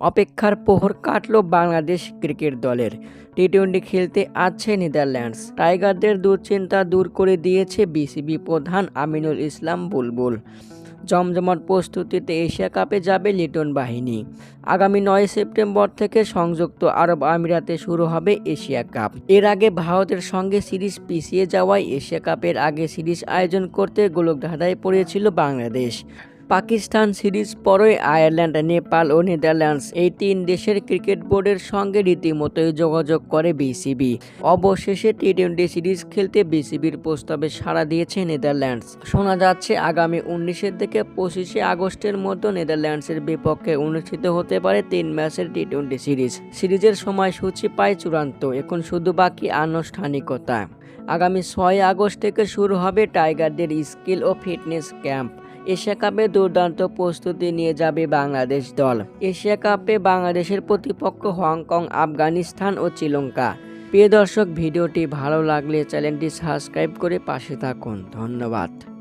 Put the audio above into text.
অপেক্ষার প্রহর কাটল বাংলাদেশ ক্রিকেট দলের। টি টোয়েন্টি খেলতে আছে নেদারল্যান্ডস। টাইগারদের দুশ্চিন্তা দূর করে দিয়েছে বিসিবি প্রধান আমিনুল ইসলাম বুলবুল। জমজমাট প্রস্তুতিতে এশিয়া কাপে যাবে লিটন বাহিনী। আগামী নয় সেপ্টেম্বর থেকে সংযুক্ত আরব আমিরাতে শুরু হবে এশিয়া কাপ। এর আগে ভারতের সঙ্গে সিরিজ পিছিয়ে যাওয়ায় এশিয়া কাপের আগে সিরিজ আয়োজন করতে গোলকধাঁধায় পড়েছিল বাংলাদেশ। পাকিস্তান সিরিজ পরই আয়ারল্যান্ড, নেপাল ও নেদারল্যান্ডস এই তিন দেশের ক্রিকেট বোর্ডের সঙ্গে রীতিমতোই যোগাযোগ করে বিসিবি। অবশেষে টি টোয়েন্টি সিরিজ খেলতে বিসিবির প্রস্তাবে সাড়া দিয়েছে নেদারল্যান্ডস। শোনা যাচ্ছে, আগামী উনিশের থেকে পঁচিশে আগস্টের মধ্যে নেদারল্যান্ডসের বিপক্ষে অনুষ্ঠিত হতে পারে তিন ম্যাচের টি টোয়েন্টি সিরিজ। সিরিজের সময়সূচি পায় চূড়ান্ত, এখন শুধু বাকি আনুষ্ঠানিকতা। আগামী ছয় আগস্ট থেকে শুরু হবে টাইগারদের স্কিল ও ফিটনেস ক্যাম্প। এশিয়া কাপে দুর্দান্ত প্রস্তুতি নিয়ে যাবে বাংলাদেশ দল। এশিয়া কাপে বাংলাদেশের প্রতিপক্ষ হংকং, আফগানিস্তান ও শ্রীলঙ্কা। প্রিয় দর্শক, ভিডিওটি ভালো লাগলে চ্যানেলটি সাবস্ক্রাইব করে পাশে থাকুন। ধন্যবাদ।